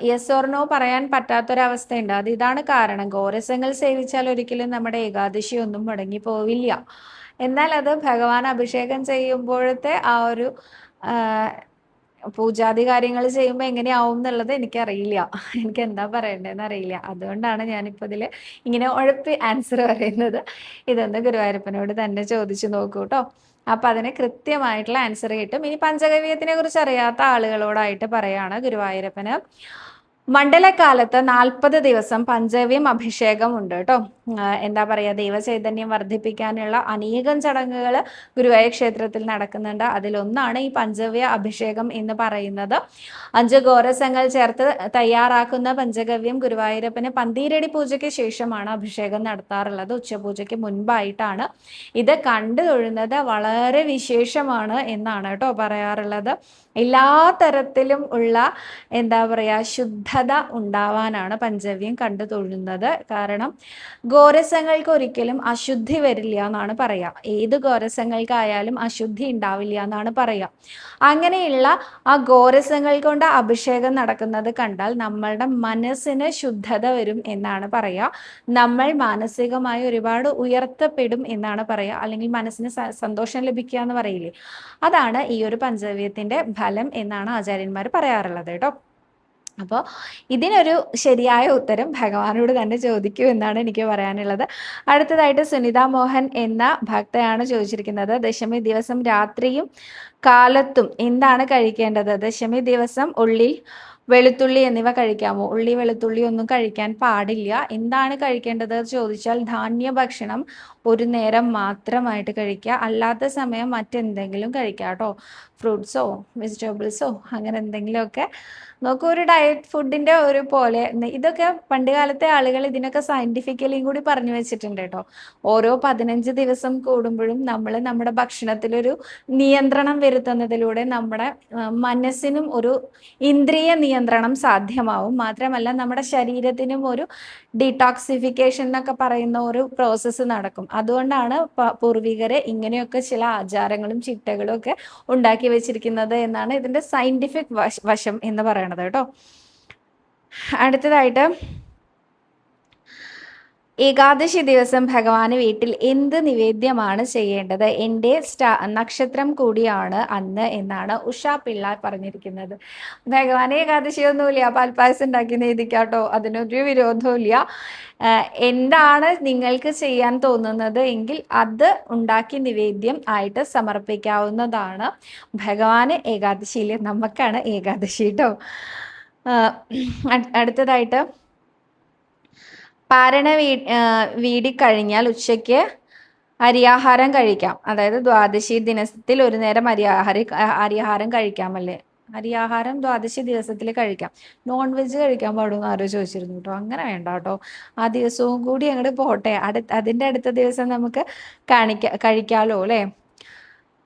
യെസ് ഓർ നോ പറയാൻ പറ്റാത്തൊരവസ്ഥയുണ്ട്. അത് ഇതാണ് കാരണം. ഗോരസങ്ങൾ സേവിച്ചാൽ ഒരിക്കലും നമ്മുടെ ഏകാദശി ഒന്നും മുടങ്ങി പോവില്ല. എന്നാൽ അത് ഭഗവാൻ അഭിഷേകം ചെയ്യുമ്പോഴത്തെ ആ ഒരു പൂജാതി കാര്യങ്ങൾ ചെയ്യുമ്പോൾ എങ്ങനെയാവും എന്നുള്ളത് എനിക്കറിയില്ല. എനിക്ക് എന്താ പറയണ്ടതെന്ന് അറിയില്ല. അതുകൊണ്ടാണ് ഞാനിപ്പോൾ ഇതിൽ ഇങ്ങനെ ഉഴപ്പി ആൻസർ പറയുന്നത്. ഇതൊന്ന് ഗുരുവായൂരപ്പനോട് തന്നെ ചോദിച്ചു നോക്കൂ കേട്ടോ അപ്പം അതിന് കൃത്യമായിട്ടുള്ള ആൻസർ കിട്ടും. ഇനി പഞ്ചഗവ്യത്തിനെ കുറിച്ച് അറിയാത്ത ആളുകളോടായിട്ട് പറയാണ് ഗുരുവായൂരപ്പന്. മണ്ഡലകാലത്ത് നാൽപ്പത് ദിവസം പഞ്ചവ്യം അഭിഷേകം ഉണ്ട് കേട്ടോ. എന്താ പറയുക ദൈവചൈതന്യം വർദ്ധിപ്പിക്കാനുള്ള അനേകം ചടങ്ങുകൾ ഗുരുവായൂർ ക്ഷേത്രത്തിൽ നടക്കുന്നുണ്ട്. അതിലൊന്നാണ് ഈ പഞ്ചവ്യ അഭിഷേകം എന്ന് പറയുന്നത്. അഞ്ച് ഗോരസങ്ങൾ ചേർത്ത് തയ്യാറാക്കുന്ന പഞ്ചഗവ്യം ഗുരുവായൂരപ്പന് പന്തീരടി പൂജയ്ക്ക് ശേഷമാണ് അഭിഷേകം നടത്താറുള്ളത്. ഉച്ചപൂജയ്ക്ക് മുൻപായിട്ടാണ് ഇത് കണ്ടു തൊഴുന്നത്. വളരെ വിശേഷമാണ് എന്നാണ് കേട്ടോ പറയാറുള്ളത്. എല്ലാ തരത്തിലും ഉള്ള എന്താ പറയുക ശുദ്ധത ഉണ്ടാവാനാണ് പഞ്ചവ്യം കണ്ടു തൊഴുന്നത്. കാരണം ഗോരസങ്ങൾക്ക് ഒരിക്കലും അശുദ്ധി വരില്ല എന്നാണ് പറയുക ഏത് ഗോരസങ്ങൾക്കായാലും അശുദ്ധി ഉണ്ടാവില്ല എന്നാണ് പറയുക അങ്ങനെയുള്ള ആ ഗോരസങ്ങൾ കൊണ്ട് അഭിഷേകം നടക്കുന്നത് കണ്ടാൽ നമ്മളുടെ മനസ്സിന് ശുദ്ധത വരും എന്നാണ് പറയുക നമ്മൾ മാനസികമായി ഒരുപാട് ഉയർത്തപ്പെടും എന്നാണ് പറയുക അല്ലെങ്കിൽ മനസ്സിന് സന്തോഷം ലഭിക്കുക എന്ന് പറയില്ലേ? അതാണ് ഈ ഒരു പഞ്ചവ്യത്തിന്റെ ഫലം എന്നാണ് ആചാര്യന്മാർ പറയാറുള്ളത് കേട്ടോ. അപ്പോൾ ഇതിനൊരു ശരിയായ ഉത്തരം ഭഗവാനോട് തന്നെ ചോദിക്കൂ എന്നാണ് എനിക്ക് പറയാനുള്ളത്. അടുത്തതായിട്ട് സുനിത മോഹൻ എന്ന ഭക്തയാണ് ചോദിച്ചിരിക്കുന്നത്. ദശമി ദിവസം രാത്രിയും കാലത്തും എന്താണ് കഴിക്കേണ്ടത്? ദശമി ദിവസം ഉള്ളിൽ വെളുത്തുള്ളി എന്നിവ കഴിക്കാമോ? ഉള്ളി വെളുത്തുള്ളി ഒന്നും കഴിക്കാൻ പാടില്ല. എന്താണ് കഴിക്കേണ്ടത് ചോദിച്ചാൽ ധാന്യ ഭക്ഷണം ഒരു നേരം മാത്രമായിട്ട് കഴിക്കുക. അല്ലാത്ത സമയം മറ്റെന്തെങ്കിലും കഴിക്കാം കേട്ടോ. ഫ്രൂട്ട്സോ വെജിറ്റബിൾസോ അങ്ങനെ എന്തെങ്കിലുമൊക്കെ നോക്കൂ ഒരു ഡയറ്റ് ഫുഡിന്റെ ഒരു പോലെ ഇതൊക്കെ പണ്ട് കാലത്തെ ആളുകൾ ഇതിനൊക്കെ സയന്റിഫിക്കലിയും കൂടി പറഞ്ഞു വെച്ചിട്ടുണ്ട് കേട്ടോ. ഓരോ പതിനഞ്ച് ദിവസം കൂടുമ്പോഴും നമ്മൾ നമ്മുടെ ഭക്ഷണത്തിലൊരു നിയന്ത്രണം വരുത്തുന്നതിലൂടെ നമ്മുടെ മനസ്സിനും ഒരു ഇന്ദ്രിയ നിയന്ത്രണം സാധ്യമാവും. മാത്രമല്ല നമ്മുടെ ശരീരത്തിനും ഒരു ഡീടോക്സിഫിക്കേഷൻ എന്നൊക്കെ പറയുന്ന ഒരു പ്രോസസ്സ് നടക്കും. അതുകൊണ്ടാണ് പൂർവികരെ ഇങ്ങനെയൊക്കെ ചില ആചാരങ്ങളും ചിട്ടകളും ഒക്കെ ഉണ്ടാക്കി വെച്ചിരിക്കുന്നത് എന്നാണ് ഇതിന്റെ സയന്റിഫിക് വശം എന്ന് പറയണത് കേട്ടോ. അടുത്തതായിട്ട് ഏകാദശി ദിവസം ഭഗവാന് വീട്ടിൽ എന്ത് നിവേദ്യമാണ് ചെയ്യേണ്ടത്? എന്റെ സ്റ്റാ നക്ഷത്രം കൂടിയാണ് അന്ന് എന്നാണ് ഉഷാ പിള്ള പറഞ്ഞിരിക്കുന്നത്. ഭഗവാൻ ഏകാദശിയൊന്നുമില്ല പാൽപ്പായസം ഉണ്ടാക്കി നീതിക്കാട്ടോ അതിനൊരു വിരോധമില്ല എന്താണ് നിങ്ങൾക്ക് ചെയ്യാൻ തോന്നുന്നത് എങ്കിൽ അത് ഉണ്ടാക്കി നിവേദ്യം ആയിട്ട് സമർപ്പിക്കാവുന്നതാണ്. ഭഗവാന് ഏകാദശിയിൽ നമുക്കാണ് ഏകാദശി കേട്ടോ അടുത്തതായിട്ട് പാരണ വീ വീടിക്കഴിഞ്ഞാൽ ഉച്ചയ്ക്ക് അരിയാഹാരം കഴിക്കാം. അതായത് ദ്വാദശി ദിനത്തിൽ ഒരു നേരം അരിയാഹാര അരിയാഹാരം കഴിക്കാമല്ലേ? അരിയാഹാരം ദ്വാദശി ദിവസത്തിൽ കഴിക്കാം. നോൺ വെജ് കഴിക്കാൻ പാടുമെന്ന് ആരോ ചോദിച്ചിരുന്നു കേട്ടോ. അങ്ങനെ വേണ്ട കേട്ടോ. ആ ദിവസവും കൂടി അങ്ങോട്ട് പോട്ടെ. അടുത്ത അതിന്റെ അടുത്ത ദിവസം നമുക്ക് കാണിക്ക കഴിക്കാമല്ലോ അല്ലേ?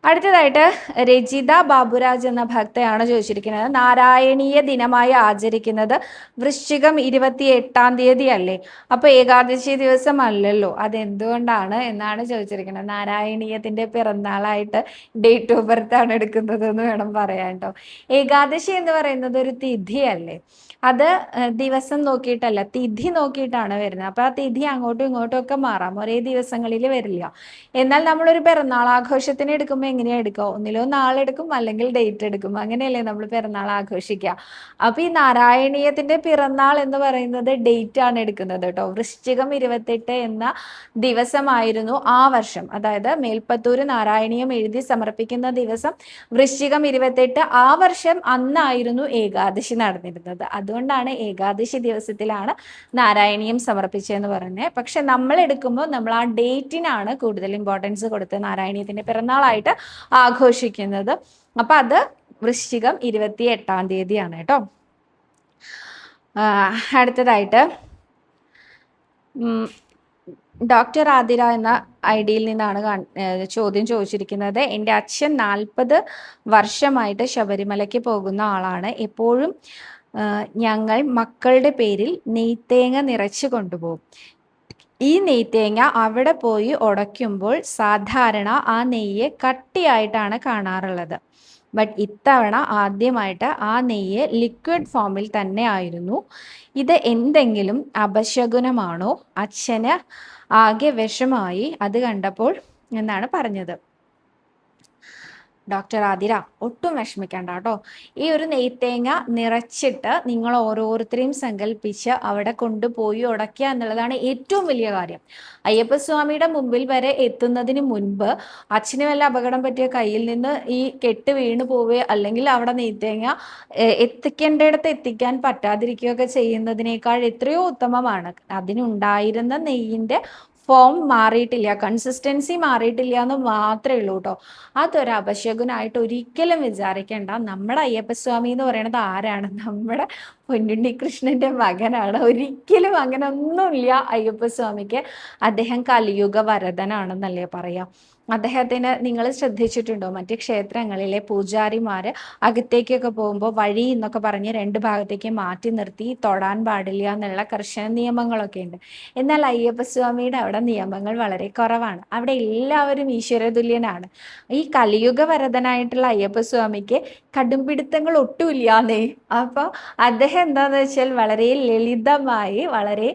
അടുത്തതായിട്ട് രജിത ബാബുരാജ് എന്ന ഭക്തയാണ് ചോദിച്ചിരിക്കുന്നത്. നാരായണീയ ദിനമായി ആചരിക്കുന്നത് വൃശ്ചികം ഇരുപത്തി എട്ടാം തീയതി അല്ലേ അപ്പൊ ഏകാദശി ദിവസം അല്ലല്ലോ അതെന്തുകൊണ്ടാണ് എന്നാണ് ചോദിച്ചിരിക്കുന്നത്. നാരായണീയത്തിന്റെ പിറന്നാളായിട്ട് ഡേറ്റ് ഓഫ് ബർത്ത് ആണ് എടുക്കുന്നത് എന്ന് വേണം പറയാൻ കേട്ടോ ഏകാദശി എന്ന് പറയുന്നത് ഒരു തിഥിയല്ലേ. അത് ദിവസം നോക്കിയിട്ടല്ല തിഥി നോക്കിയിട്ടാണ് വരുന്നത്. അപ്പൊ ആ തിഥി അങ്ങോട്ടും ഇങ്ങോട്ടും ഒക്കെ മാറാം. ഒരേ ദിവസങ്ങളിൽ വരില്ല. എന്നാൽ നമ്മളൊരു പിറന്നാൾ ആഘോഷത്തിന് എടുക്കുമ്പോൾ എങ്ങനെയാ എടുക്കുക? ഒന്നിലോ നാളെടുക്കും അല്ലെങ്കിൽ ഡേറ്റ് എടുക്കും. അങ്ങനെയല്ലേ നമ്മൾ പിറന്നാൾ ആഘോഷിക്കുക. അപ്പൊ ഈ നാരായണീയത്തിന്റെ പിറന്നാൾ എന്ന് പറയുന്നത് ഡേറ്റ് ആണ് എടുക്കുന്നത് കേട്ടോ. വൃശ്ചികം ഇരുപത്തെട്ട് എന്ന ദിവസമായിരുന്നു ആ വർഷം. അതായത് മേൽപ്പത്തൂര് നാരായണീയം എഴുതി സമർപ്പിക്കുന്ന ദിവസം വൃശ്ചികം ഇരുപത്തെട്ട് ആ വർഷം അന്നായിരുന്നു ഏകാദശി നടന്നിരുന്നത്. അതുകൊണ്ടാണ് ഏകാദശി ദിവസത്തിലാണ് നാരായണീയം സമർപ്പിച്ചതെന്ന് പറഞ്ഞത് പക്ഷെ നമ്മൾ എടുക്കുമ്പോൾ നമ്മൾ ആ ഡേറ്റിനാണ് കൂടുതൽ ഇമ്പോർട്ടൻസ് കൊടുത്ത് നാരായണീയത്തിന്റെ പിറന്നാളായിട്ട് ആഘോഷിക്കുന്നത്. അപ്പൊ അത് വൃശ്ചികം ഇരുപത്തി എട്ടാം തീയതിയാണ് കേട്ടോ. അടുത്തതായിട്ട് ഡോക്ടർ ആതിര എന്ന ഐ ഡിയിൽ നിന്നാണ് ചോദ്യം ചോദിച്ചിരിക്കുന്നത്. എന്റെ അച്ഛൻ നാൽപ്പത് വർഷമായിട്ട് ശബരിമലയ്ക്ക് പോകുന്ന ആളാണ്. എപ്പോഴും ഞങ്ങൾ മക്കളുടെ പേരിൽ നെയ്ത്തേങ്ങ നിറച്ച് കൊണ്ടുപോകും. ഈ നെയ്ത്തേങ്ങ അവിടെ പോയി ഉടയ്ക്കുമ്പോൾ സാധാരണ ആ നെയ്യ് കട്ടിയായിട്ടാണ് കാണാറുള്ളത്. ബട്ട് ഇത്തവണ ആദ്യമായിട്ട് ആ നെയ്യ് ലിക്വിഡ് ഫോമിൽ തന്നെ ആയിരുന്നു. ഇത് എന്തെങ്കിലും അപശകുനമാണോ? അച്ഛന് ആകെ വിഷമായി. അത് കണ്ടപ്പോൾ എന്നാണ് പറഞ്ഞത്. ഡോക്ടർ ആതിര ഒട്ടും വിഷമിക്കേണ്ട കേട്ടോ. ഈ ഒരു നെയ്ത്തേങ്ങ നിറച്ചിട്ട് നിങ്ങൾ ഓരോരുത്തരെയും സങ്കല്പിച്ച് അവിടെ കൊണ്ടുപോയി ഉടക്കുക എന്നുള്ളതാണ് ഏറ്റവും വലിയ കാര്യം. അയ്യപ്പസ്വാമിയുടെ മുമ്പിൽ വരെ എത്തുന്നതിന് മുൻപ് അച്ഛന് വല്ല അപകടം പറ്റിയ കയ്യിൽ നിന്ന് ഈ കെട്ട് വീണ് പോവുകയോ അല്ലെങ്കിൽ അവിടെ നെയ്ത്തേങ്ങ എത്തിക്കേണ്ടിടത്ത് എത്തിക്കാൻ പറ്റാതിരിക്കുകയൊക്കെ ചെയ്യുന്നതിനേക്കാൾ എത്രയോ ഉത്തമമാണ്. അതിനുണ്ടായിരുന്ന നെയ്യിന്റെ ഫോം മാറിയിട്ടില്ല കൺസിസ്റ്റൻസി മാറിയിട്ടില്ല എന്ന് മാത്രമേ ഉള്ളൂ കേട്ടോ അതൊരു അപശകുനായിട്ട് ഒരിക്കലും വിചാരിക്കേണ്ട. നമ്മുടെ അയ്യപ്പസ്വാമി എന്ന് പറയുന്നത് ആരാണ്? നമ്മുടെ പൊന്നുണ്ണി കൃഷ്ണന്റെ മകനാണ്. ഒരിക്കലും അങ്ങനെ ഒന്നുമില്ല അയ്യപ്പസ്വാമിക്ക്. അദ്ദേഹം കലിയുഗ വരദനാണെന്നല്ലേ പറയാം. അദ്ദേഹത്തിന് നിങ്ങൾ ശ്രദ്ധിച്ചിട്ടുണ്ടോ? മറ്റ് ക്ഷേത്രങ്ങളിലെ പൂജാരിമാര് അകത്തേക്കൊക്കെ പോകുമ്പോൾ വഴി എന്നൊക്കെ പറഞ്ഞ് രണ്ട് ഭാഗത്തേക്ക് മാറ്റി നിർത്തി തൊടാൻ പാടില്ല എന്നുള്ള കർശന നിയമങ്ങളൊക്കെ ഉണ്ട്. എന്നാൽ അയ്യപ്പ അയ്യപ്പസ്വാമിയുടെ അവിടെ നിയമങ്ങൾ വളരെ കുറവാണ്. അവിടെ എല്ലാവരും ഈശ്വരതുല്യനാണ്. ഈ കലിയുഗ അയ്യപ്പ സ്വാമിക്ക് കടുംപിടുത്തങ്ങൾ ഒട്ടുമില്ലാന്നേ. അപ്പോൾ അദ്ദേഹം എന്താന്ന് വെച്ചാൽ വളരെ ലളിതമായി വളരെ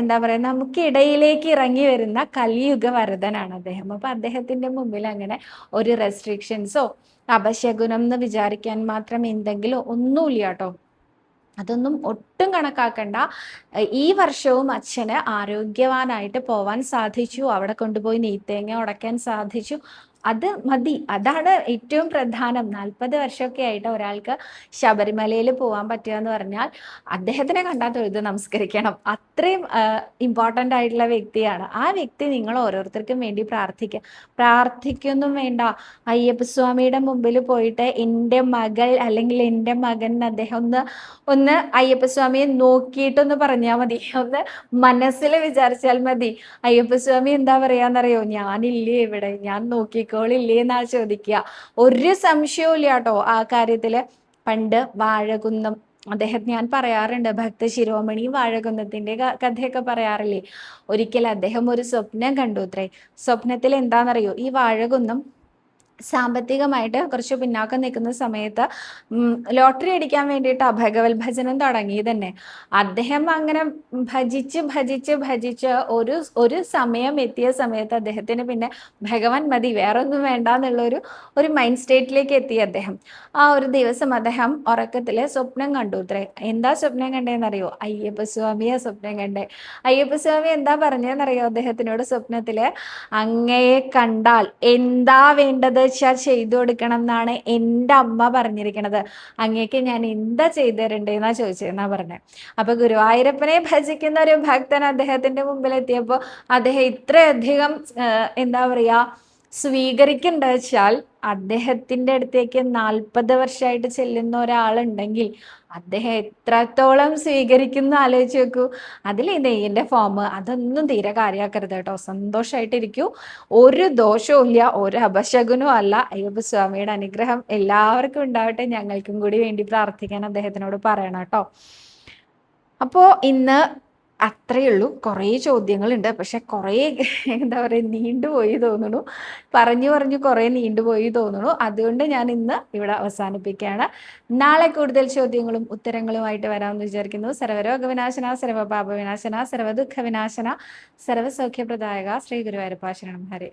എന്താ പറയുക നമുക്കിടയിലേക്ക് ഇറങ്ങി വരുന്ന കലിയുഗ വരദനാണ് അദ്ദേഹം. അപ്പൊ അദ്ദേഹത്തിന്റെ മുമ്പിൽ അങ്ങനെ ഒരു റെസ്ട്രിക്ഷൻസോ അപശകുനം എന്ന് വിചാരിക്കാൻ മാത്രം എന്തെങ്കിലും ഒന്നുമില്ല കേട്ടോ. അതൊന്നും ഒട്ടും കണക്കാക്കണ്ട. ഈ വർഷവും അച്ഛന് ആരോഗ്യവാനായിട്ട് പോവാൻ സാധിച്ചു. അവിടെ കൊണ്ടുപോയി നെയ്ത്തേങ്ങ ഉടയ്ക്കാൻ സാധിച്ചു. അത് മതി. അതാണ് ഏറ്റവും പ്രധാനം. നാൽപ്പത് വർഷമൊക്കെ ആയിട്ട് ഒരാൾക്ക് ശബരിമലയിൽ പോകാൻ പറ്റുക എന്ന് പറഞ്ഞാൽ അദ്ദേഹത്തിനെ കണ്ടാൽ തൊഴുത് നമസ്കരിക്കണം. അത്രയും ഇമ്പോർട്ടന്റ് ആയിട്ടുള്ള വ്യക്തിയാണ്. ആ വ്യക്തി നിങ്ങൾ ഓരോരുത്തർക്കും വേണ്ടി പ്രാർത്ഥിക്കുക പ്രാർത്ഥിക്കൊന്നും വേണ്ട. അയ്യപ്പസ്വാമിയുടെ മുമ്പിൽ പോയിട്ട് എന്റെ മകൾ അല്ലെങ്കിൽ എന്റെ മകൻ അദ്ദേഹം ഒന്ന് ഒന്ന് അയ്യപ്പസ്വാമിയെ നോക്കിയിട്ടൊന്ന് പറഞ്ഞാൽ മതി. ഒന്ന് മനസ്സിൽ വിചാരിച്ചാൽ മതി. അയ്യപ്പസ്വാമി എന്താ പറയാന്നറിയോ? ഞാനില്ലേ ഇവിടെ. ഞാൻ നോക്കിക്കോ. വാക്കുകളില്ലേ എന്നാ ചോദിക്കുക ഒരു സംശയവും ഇല്ല കേട്ടോ ആ കാര്യത്തിൽ. പണ്ട് വാഴകുന്നം അദ്ദേഹം ഞാൻ പറയാറുണ്ട് ഭക്ത ശിരോമണി വാഴകുന്നത്തിന്റെ കഥയൊക്കെ പറയാറില്ലേ? ഒരിക്കൽ അദ്ദേഹം ഒരു സ്വപ്നം കണ്ടു അത്രേ. സ്വപ്നത്തിൽ എന്താണെന്നറിയോ ഈ വാഴകുന്നം സാമ്പത്തികമായിട്ട് കുറച്ച് പിന്നാക്കം നിൽക്കുന്ന സമയത്ത് ലോട്ടറി അടിക്കാൻ വേണ്ടിയിട്ട് അഭയഗവത്ഭജനം ഭജനം തുടങ്ങി തന്നെ അദ്ദേഹം അങ്ങനെ ഭജിച്ച് ഭജിച്ച് ഭജിച്ച് ഒരു ഒരു സമയം എത്തിയ സമയത്ത് അദ്ദേഹത്തിന് പിന്നെ ഭഗവാൻ മതി വേറൊന്നും വേണ്ട എന്നുള്ള ഒരു ഒരു മൈൻഡ് സ്റ്റേറ്റിലേക്ക് എത്തി അദ്ദേഹം. ആ ഒരു ദിവസം അദ്ദേഹം ഉറക്കത്തിൽ സ്വപ്നം കണ്ടു. ഇത്രേ എന്താ സ്വപ്നം കണ്ടേന്നറിയോ? അയ്യപ്പസ്വാമിയാ സ്വപ്നം കണ്ടേ. അയ്യപ്പസ്വാമി എന്താ പറഞ്ഞതെന്നറിയോ അദ്ദേഹത്തിനോട് സ്വപ്നത്തിൽ? അങ്ങയെ കണ്ടാൽ എന്താ വേണ്ടത്? വെച്ചാൽ ചെയ്തു കൊടുക്കണം എന്നാണ് എന്റെ അമ്മ പറഞ്ഞിരിക്കണത്. അങ്ങേക്ക് ഞാൻ എന്താ ചെയ്തു തരണ്ടേന്നാ ചോദിച്ചതെന്നാ പറഞ്ഞത് അപ്പൊ ഗുരുവായൂരപ്പനെ ഭജിക്കുന്ന ഒരു ഭക്തൻ അദ്ദേഹത്തിന്റെ മുമ്പിൽ എത്തിയപ്പോൾ അദ്ദേഹം ഇത്രയധികം എന്താ പറയാ സ്വീകരിക്കേണ്ട വെച്ചാൽ അദ്ദേഹത്തിന്റെ അടുത്തേക്ക് നാൽപ്പത് വർഷമായിട്ട് ചെല്ലുന്ന ഒരാളുണ്ടെങ്കിൽ അദ്ദേഹം എത്രത്തോളം സ്വീകരിക്കുന്നു ആലോചിച്ച് നോക്കൂ. അതിൽ ഈ നെയ്യിന്റെ ഫോം അതൊന്നും തീരെ കാര്യമാക്കരുത് കേട്ടോ. സന്തോഷമായിട്ടിരിക്കൂ ഒരു ദോഷവും ഇല്ല ഒരു അപശകുനവും അല്ല. അയ്യപ്പ സ്വാമിയുടെ അനുഗ്രഹം എല്ലാവർക്കും ഉണ്ടാവട്ടെ. ഞങ്ങൾക്കും കൂടി വേണ്ടി പ്രാർത്ഥിക്കാൻ അദ്ദേഹത്തിനോട് പറയണം കേട്ടോ. അപ്പോൾ ഇന്ന് അത്രയേ ഉള്ളൂ കുറേ ചോദ്യങ്ങളുണ്ട്. പക്ഷെ കുറേ എന്താ പറയുക നീണ്ടുപോയി തോന്നുന്നു. പറഞ്ഞു പറഞ്ഞു കുറേ നീണ്ടുപോയി തോന്നുന്നു. അതുകൊണ്ട് ഞാൻ ഇന്ന് ഇവിടെ അവസാനിപ്പിക്കുകയാണ്. നാളെ കൂടുതൽ ചോദ്യങ്ങളും ഉത്തരങ്ങളുമായിട്ട് വരാമെന്ന് വിചാരിക്കുന്നു. സർവരോഗവിനാശന സർവപാപവിനാശന സർവപാപ വിനാശന സർവദുഃഖ വിനാശന സർവസൗഖ്യപ്രദായക ശ്രീ ഗുരുവായൂരപ്പാശരണം ഹരേ.